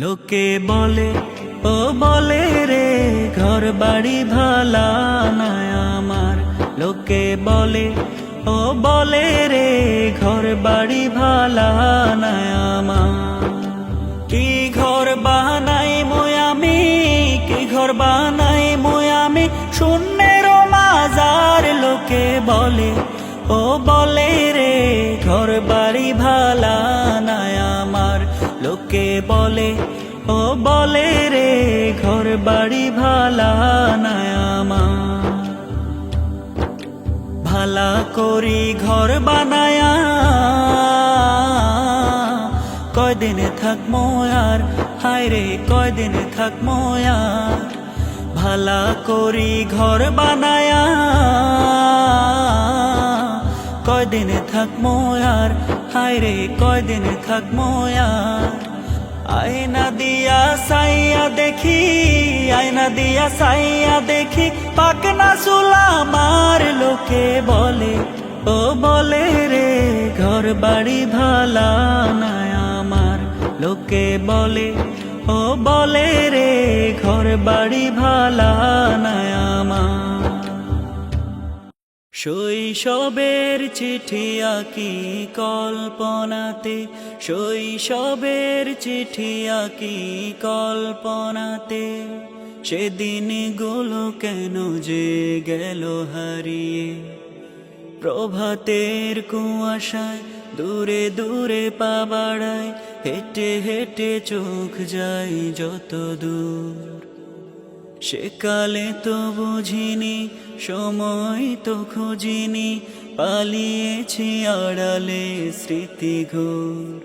লোকে বলে, ও বলে রে ঘর বাড়ি ভালা না আমার। লোকে বলে, ও বলে রে ঘর বাড়ি ভালা না আমার। কি ঘর বানাই আমি, কি ঘর বানাই আমি? শূন্যের মাজার লোকে বলে, ও বলে রে ঘর বাড়ি ভালা লোকে বলে? ও বলে রে ঘর বাড়ি ভালা না আমার। ভালা করি ঘর বানায়া। কয়দিন থাকমো আর? হায় রে, কয়দিন থাকমো আর? ভালা করি ঘর বানায়া। কয়দিন থাকমো আর? হায় রে, কয়দিন থাকমো আর? আয়না দিয়া সাইয়া দেখি, আয়না দিয়া সাইয়া দেখি, পাকনা সুলা মার লোকে বলে, ও বলে রে ঘর বাড়ি ভালা না আমার লোকে বলে, ও বলে রে ঘর বাড়ি ভালা শৈশবের চিঠি আঁকি কল্পনাতে, শৈশবের চিঠি আঁকি কল্পনাতে। সেদিন সেদিনগুলো কেন যে গেল হারিয়ে? প্রভাতের কুয়াশায় দূরে দূরে পা বাড়ায়, হেঁটে হেঁটে চোখ যায় যত দূর সেকালে তো বুঝিনি, সময় তো খুঁজিনি, পালিয়েছি আড়ালে স্মৃতি ঘোর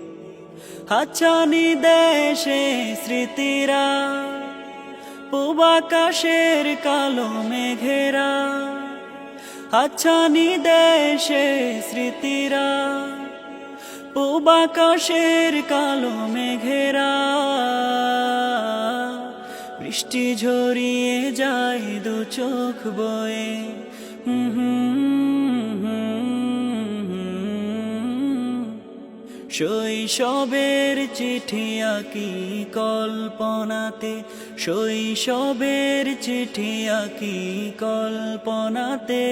হাচানি দেশে স্মৃতিরা পূবাকাশের কালো মেঘেরা। হাচানি দেশে স্মৃতিরা পূবাকাশের কালো মেঘেরা। বৃষ্টি ঝরিয়ে যায় দু চোখ বয়ে। শৈশবের চিঠি আঁকি কল্পনাতে। শৈশবের চিঠি আঁকি কল্পনাতে।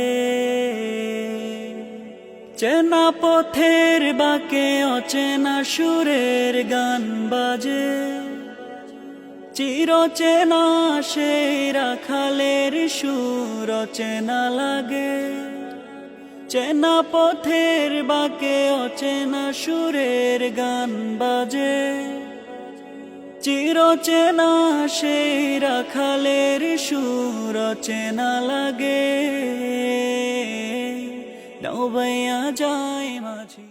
চেনা পথের বাকে অচেনা সুরের গান বাজে। চিরচেনা সেই রাখালের সুর চেনা লাগে। চেনা পথের বাকে অচেনা সুরের গান বাজে। চিরচেনা সেই রাখালের সুর চেনা লাগে নৌবাইয়া যায় মাঝি।